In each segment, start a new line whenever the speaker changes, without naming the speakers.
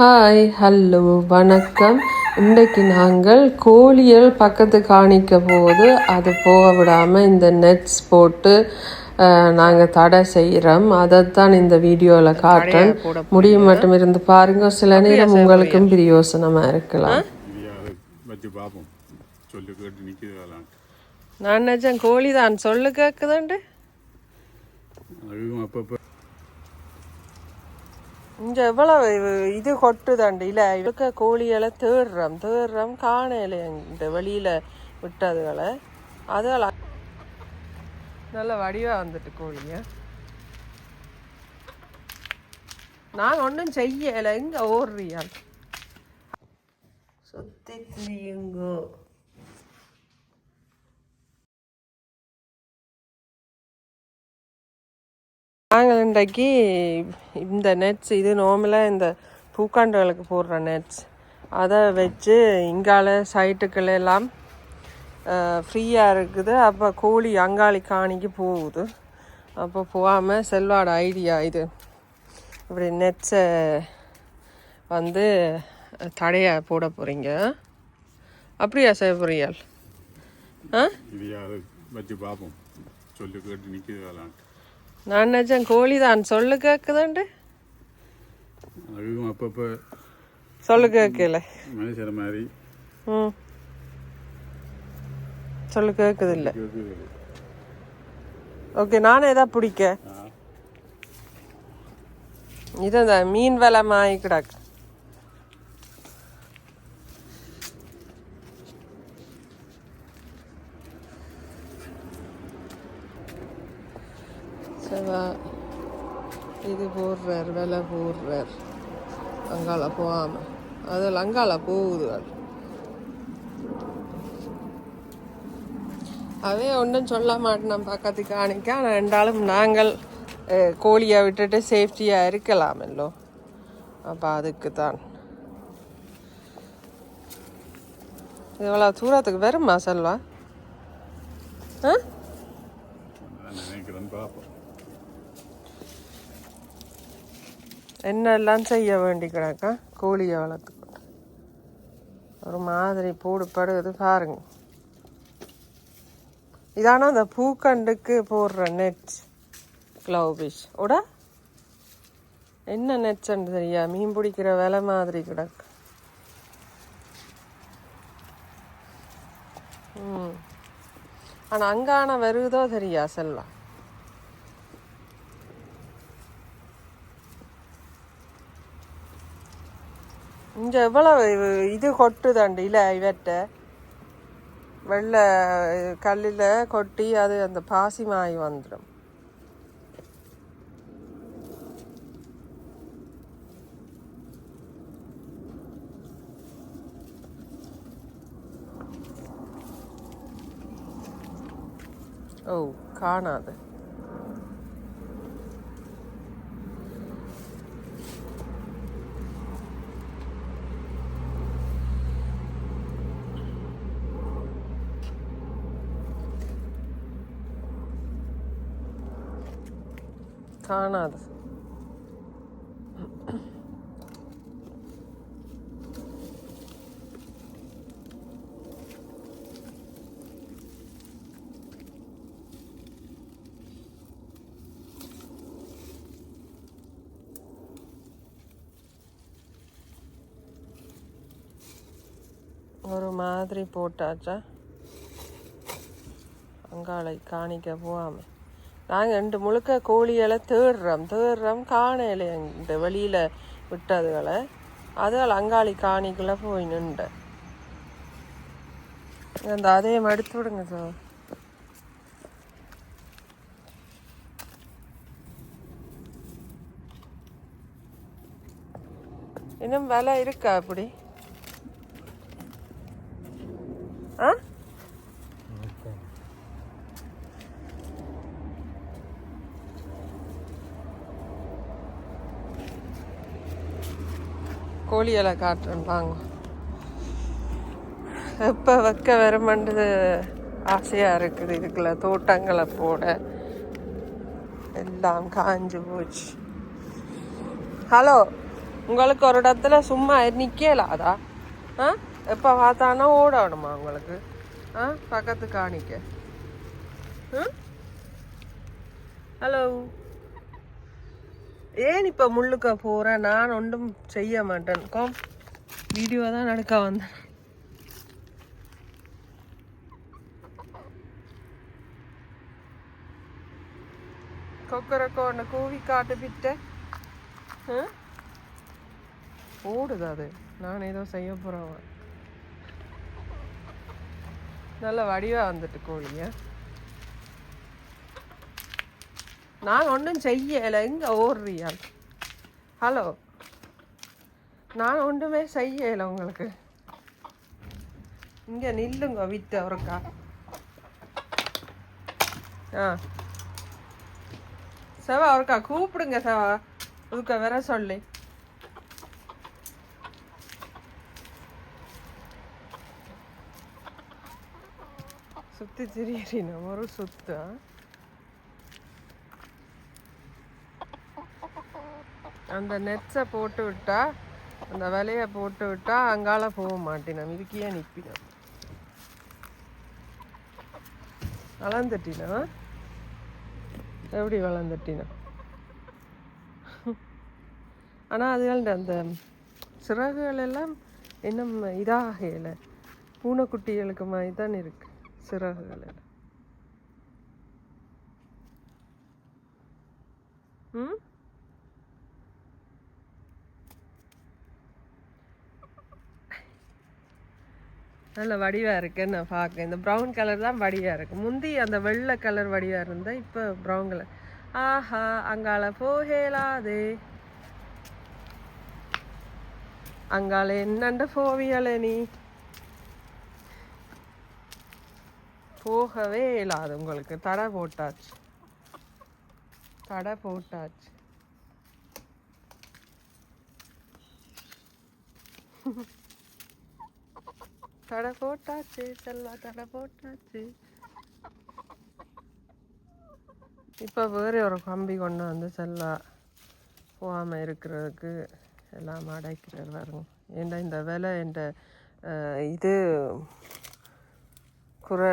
Hi hello வணக்கம். இன்றைக்கு நாங்கள் கோழிகள் பக்கத்து காணிக்க போது அது போக விடாமல் இந்த நெட்ஸ் போட்டு நாங்கள் தடை செய்கிறோம் அதைத்தான் இந்த வீடியோவில் காட்டுறேன். முடியும் மட்டும் இருந்து பாருங்க. சில நேரம் உங்களுக்கும் பிரியோசனமாக இருக்கலாம். நான் நினச்சேன் கோழி தான் சொல்லு கேட்குதுண்டு இங்க எவ்வளவு இது- இது கொட்டுதாண்டு இல்ல இருக்க கோழிகளை தேடுறோம் தேடுறோம் காணையில இந்த வெளியில விட்டதுகளை. அதுகளை நல்ல வடிவா வந்துட்டு கோழிங்க. நான் ஒன்றும் செய்யலை இங்கே ஓடுறியா? சுத்தி திரியுங்கோ நாங்கள் இன்றைக்கு இந்த நெட்ஸ் இது நார்மலாக இந்த பூக்காண்டுகளுக்கு போடுற நெட்ஸ் அதை வச்சு இங்கால சைட்டுக்கள் எல்லாம் ஃப்ரீயாக இருக்குது. அப்போ கோழி அங்காளி காணிக்கு போகுது. அப்போ போகாமல் செல்வாட ஐடியா இது. இப்படி நெட்ஸை வந்து தடையை போட போகிறீங்க அப்படியா செய்ய போறீங்கள் ஆ
வச்சு பார்ப்போம். சொல்லி கேட்டு நிற்கிறதாலான்
நான் நினச்சேன் கோழி தான் சொல்லு கேட்குதுண்டு
அதுவும் அப்பப்போ.
சொல்லு கேட்கல
மனுஷர மாதிரி.
ம். சொல்லு கேட்குது இல்லை. ஓகே நானே தான் பிடிக்க.
ஆ,
இது இந்த மீன் விலை கிடக்கு. செவா இது போடுறார் விலை போடுறார். அங்கால போகாம. அதில் அங்கால போகுது அது அதே ஒன்றும் சொல்ல மாட்டேன் பக்கத்துக்கு காணிக்க ஆனால் ரெண்டாலும் நாங்கள் கோழியை விட்டுட்டு சேஃப்டியாக இருக்கலாமல்லோ அப்போ அதுக்கு தான் இவ்வளோ தூரத்துக்கு வருமா செல்வா? ஆ?
நினைக்கிறேன் பார்ப்போம்.
என்னெல்லாம் செய்ய வேண்டி கிடக்கா கோழியை வளர்த்து ஒரு மாதிரி பூடு படுகுது பாருங்க. இதானா அந்த பூக்கண்டுக்கு போடுற நெட் க்ளவ் ஃபிஷ் ஓட என்ன நெட்ஸ்ன்னு தெரியா? மீன் பிடிக்கிற விலை மாதிரி கிடக்கு. ம். ஆனால் அங்கான வருதோ தெரியா செல்லாம் இங்கே எவ்வளோ இது- இது கொட்டுதாண்டு இல்ல இவற்ற. வெள்ளை கல்லில் கொட்டி அது அந்த பாசி மாய் வந்துடும் ஓ காணாது. காணாது ஒரு மாதிரி போட்டாச்சா அங்காளை காணிக்க போகாம நாங்கள் ரெண்டு முழுக்க கோழியெல்லாம் தேடுறோம் தேடுறோம் காணையில் இந்த வெளியில் விட்டதுகளை. அதுகள் அங்காளி காணிக்குள்ளே போய் நின்று. அந்த அதையும் எடுத்து விடுங்க சார். இன்னும் விலை இருக்கா அப்படி ஆ கோழிகளை காட்டுறேன் எப்போ வைக்க வருமன்றது ஆசையாக இருக்குது. இதுக்குள்ள தோட்டங்களை போட எல்லாம் காஞ்சு போச்சு. ஹலோ உங்களுக்கு ஒரு இடத்துல சும்மா நிக்கலாதா? ஆ? எப்போ பார்த்தானா ஓடணுமா உங்களுக்கு? ஆ? பக்கத்து காணிக்க. ஹலோ. ஏன் இப்போ முள்ளுக்க போகிறேன் நான் ஒன்றும் செய்ய மாட்டேன். காம். வீடியோ தான் நடக்க வந்தேன். கொக்கரக்கோ ஒன்று கூவி காட்டு பிட்ட. ஓடுது அது. நான் ஏதோ செய்ய போகிறேன் நல்ல வடிவாக வந்துட்டு கோழிய நான் ஒன்றும் செய்யலை. இங்கே ஓடுறியா? ஹலோ நான் ஒன்றுமே செய்யலை உங்களுக்கு. இங்கே நில்லுங்க வித்து அவருக்கா. ஆ. செவா அவருக்கா கூப்பிடுங்க செவா. அதுக்கா வர சொல்லி. சுத்தி திரியிறின ஒரு சுத்தா? அந்த நெட்ஸை போட்டு விட்டா அந்த வலையை போட்டு விட்டா அங்கால போக மாட்டினோம். இதுக்கே நிற்பினோம். வளர்ந்துட்டினா எப்படி வளர்ந்துட்டினா ஆனால் அதுகள் அந்த சிறகுகள் எல்லாம் இன்னும் இதாகலை பூனைக்குட்டிகளுக்கு மாதிரி தான் இருக்கு சிறகுகள் எல்லாம். ம்? நல்ல வடிவா இருக்கு நான் பார்க்க இந்த ப்ரௌன் கலர் தான் வடிவா இருக்கு. முந்தி அந்த வெள்ளை கலர் வடிவா இருந்தா இப்போ ப்ரௌன் கலர் ஆஹா அங்கால போகலாதே. அங்கால என்னண்ட போவியலே நீ? போகவே இல்லாது உங்களுக்கு. தடை போட்டாச்சு. தடை போட்டாச்சு. தடை போட்டாச்சு செல்வா தடை போட்டாச்சு. இப்போ வேறு ஒரு கம்பி கொண்டு வந்து செல்லா போகாமல் இருக்கிறதுக்கு எல்லாம் அடைக்கிறது வரும் ஏன்டா இந்த விலை என்ற இது குறை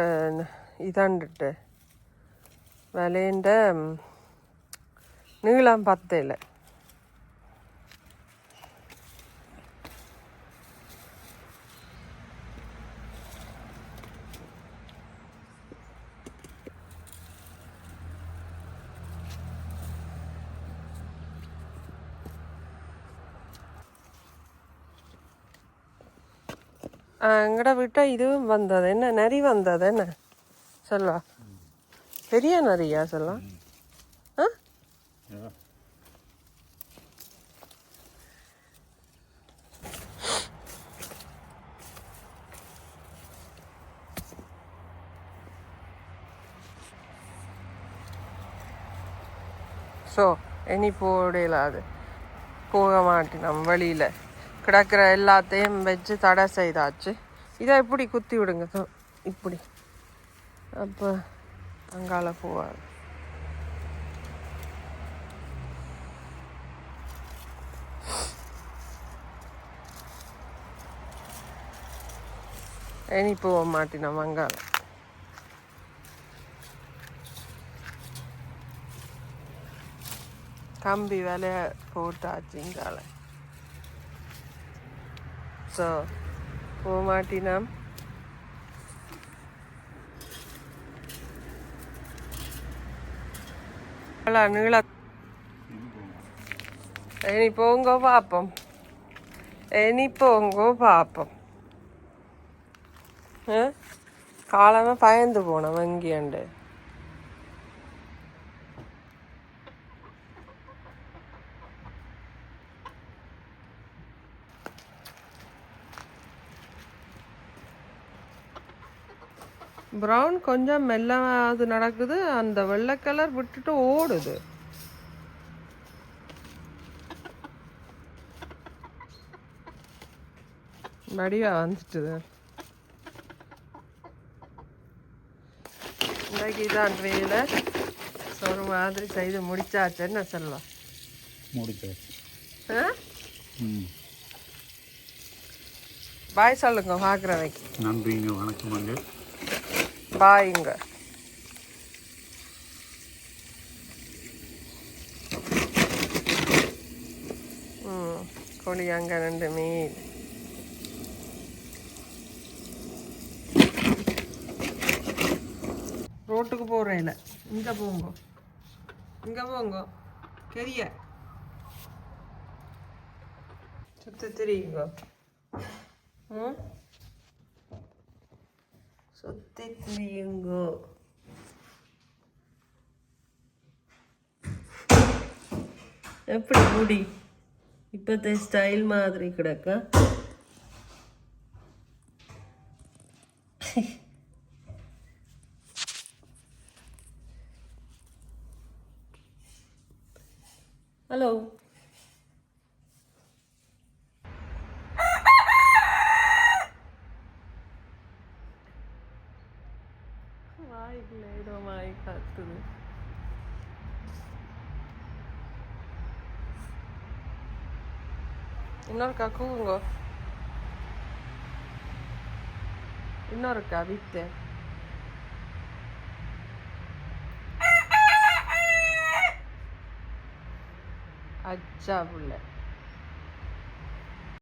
இதாண்டுட்டு. விலைண்ட நீளம் பத்தையில் எங்கட விட்டால் இதுவும் வந்தது. என்ன நரி வந்தது என்ன? சொல்லா பெரிய நரியா சொல்லா ஆ? ஸோ இனி போடலாது. அது போக மாட்டினோம் வழியில் கிடக்கிற எல்லாத்தையும் வச்சு தடை செய்தாச்சு. இதை இப்படி குத்தி விடுங்க. இப்படி. அப்போ அங்கால போவாது. இனி போக மாட்டினோம் அங்கால. கம்பி வேலையை போட்டாச்சு இங்கால. ஸோ போக மாட்டினோம் நீள இனி போங்கோ பார்ப்போம் இனி போங்கோ பார்ப்போம் ஆ? காலமே பயந்து போனோம் வங்கியாண்டு ப்ரௌன் கொஞ்சம் மெல்லது நடக்குது. அந்த வெள்ளை கலர் விட்டுட்டு ஓடுது. வடிவா வந்துட்டுது இன்றைக்கு இதான் வேலை ஸோ ஒரு மாதிரி செய்து முடிச்சாச்சு என்ன சொல்லலாம்.
முடிச்சாச்சு.
ஆ? பாய் சொல்லுங்க பார்க்குறவைக்கு
நன்றிங்க வணக்கமாங்க
பாய்ங்க ம் கோழி அங்கே ரெண்டு மீன் ரோட்டுக்கு போகிறேன் இல்லை இங்கே போங்க. இங்கே போங்க. கெரிய. சுத்த தெரியுங்கோ. ம்? சுற்றி திரியுங்கோ எப்படி முடி? இப்போத்த ஸ்டைல் மாதிரி கிடக்க. ஹலோ இன்னொருக்கா கூவுங்க இன்னொருக்கா வித்து அச்சா புள்ள